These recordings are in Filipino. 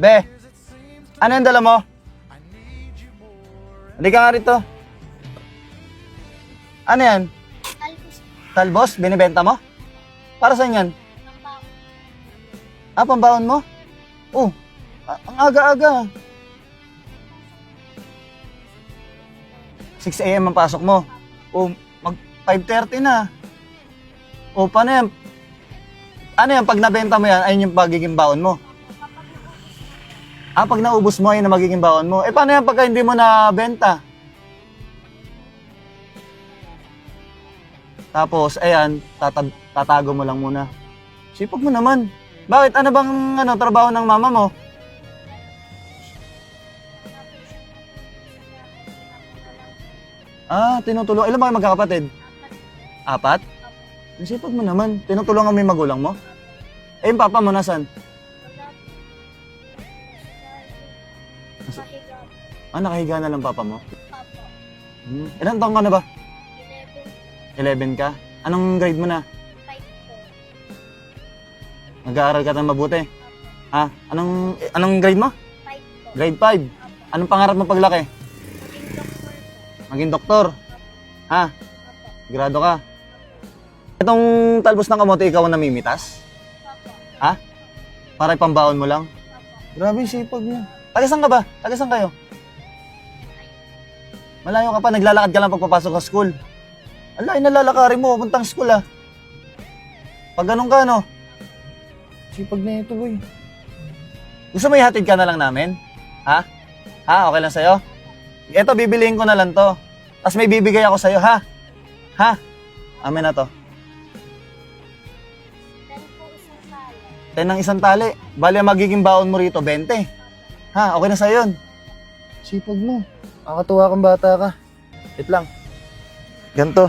Be, ano yung dala mo? Hindi ka nga rito. Ano yan? Talbos Talbos? Binibenta mo? Para saan yan? bako. Ah, pambaon mo? Oh, ang aga-aga. 6 a.m. ang pasok mo. Oh, mag 5.30 na. Oh, paano yan? Ano yan, pag nabenta mo yan, ayun yung pagiging baon mo. Ah, pag naubos mo, ayun na magiging baon mo. Eh, paano yan pagka hindi mo nabenta? Tapos, ayan, tatab- tatago mo lang muna. Sipag mo naman. Bakit? Ano bang ano, trabaho ng mama mo? Ah, tinutulong. Ilan ba kayo magkakapatid? Apat? Ang sipag mo naman. Tinutulungan mo yung magulang mo? Eh, yung papa mo nasan? Pahiga. Ah, nakahiga na lang papa mo? Papa. Hmm. Ilan taong ka na ba? 11. 11 ka? Anong grade mo na? 5 po. Nag-aaral ka na mabuti? Ha? Anong, eh, anong grade mo? 5 po. Grade 5. Anong pangarap mo paglaki? Maging doktor. Maging doktor. Ha? Apo. Grado ka. Itong talbos ng kamote, ikaw ang namimitas? Apo. Ha? Para ipambaon mo lang? Apo. Grabe sipag mo. Taga saan ka ba? Taga saan kayo? Malayo ka pa, naglalakad ka lang pagpapasok sa school. Ala, inalalakarin mo, puntang school ah. Pag ganun ka, no? Sipag na ito, boy. Gusto mo ihatid ka na lang namin? Ha? Ha? Okay lang sa'yo? Ito, bibiliin ko na lang to. Tapos may bibigay ako sa'yo, ha? Ha? Amin na to. Ten ng isang tali. Ang magiging baon mo rito, 20. Ha? Okay na sa'yo yun. Sipag mo. Nakakatuwa kang bata ka. Wait lang. Ganto.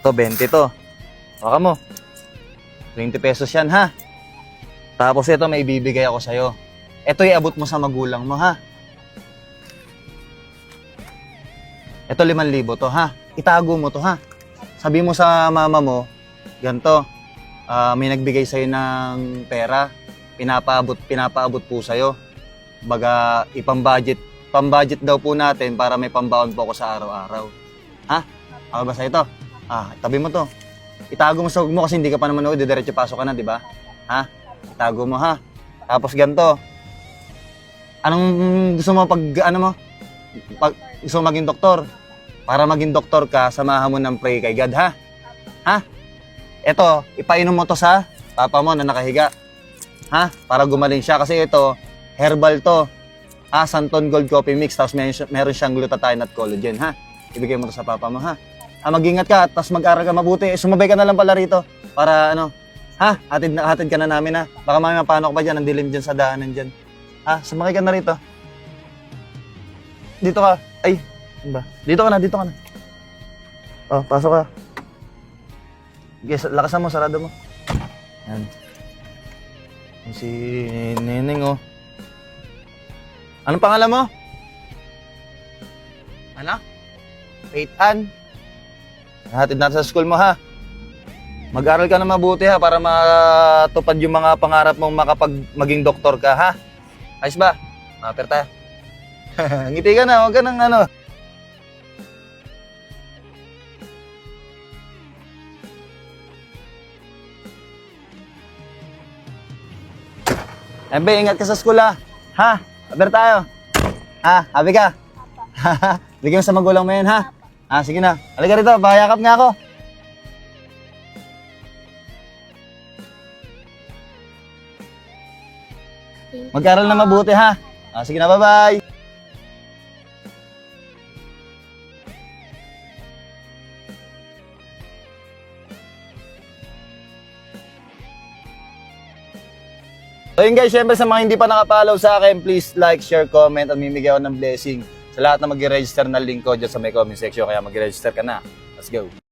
Ito, 20 to. Baka mo. 20 pesos yan, ha? Tapos ito, may ibibigay ako sa'yo. Ito iabot mo sa magulang mo, ha? Ito, 5,000 to, ha? Itago mo to, ha? Sabi mo sa mama mo, ganto, ah, may nagbigay sa'yo ng pera, pinapaabot, pinapaabot po sa'yo. Baga, ipang-budget, pang-budget daw po natin para may pambaon po ako sa araw-araw. Ha? Ako ba sa ito? Ah, tabi mo to. Itago mo sa mo kasi hindi ka pa naman uwi, diretso pasok ka na, di ba? Ha? Itago mo ha. Tapos ganto. Anong gusto mo pag ano mo? Pag gusto mo maging doktor? Para maging doktor ka, samahan mo ng pray kay God, ha? Ha? Ito, ipainom mo to sa papa mo na nakahiga. Ha? Para gumaling siya. Kasi ito, herbal to. Ha? Santon Gold Coffee Mix. Tapos meron, siya- meron siyang glutathione at collagen, ha? Ibigay mo to sa papa mo, ha? Ah, mag-ingat ka, tapos mag-aral ka mabuti. Sumabay ka na lang pala rito. Para ano, ha? Hatid, na, hatid ka na namin, ha? Baka mamaya paano ka pa dyan, ang dilim dyan sa daanan dyan. Ha? Sumakay ka na rito. Dito ka. Ay, ano ba? Dito ka na, dito ka na. Oh, pasok ka. Sa- lakasan mo, sarado mo. Yan Si Neneng, oh. Anong pangalan mo? Ano? Faith Ann. Hatid natin sa school mo, ha? Mag-aral ka na mabuti, ha? Para matupad yung mga pangarap mong makapag maging doktor ka, ha? Ayos ba? Maper tayo. Ngiti ka na, huwag ka nang ano. Embe, ingat ka sa school ha. Ha? Aber tayo. Ha? Habi ka? Bigyan mo sa magulang mo yan ha. Ah, sige na. Halika rito, pakayakap nga ako. Mag-aral na mabuti ha. Ah, sige na, bye-bye. So yun guys, syempre sa mga hindi pa nakapollow sa akin, please like, share, comment, at mimigay ako ng blessing sa lahat na mag-register na link ko dyan sa may comment section. Kaya mag-register ka na. Let's go.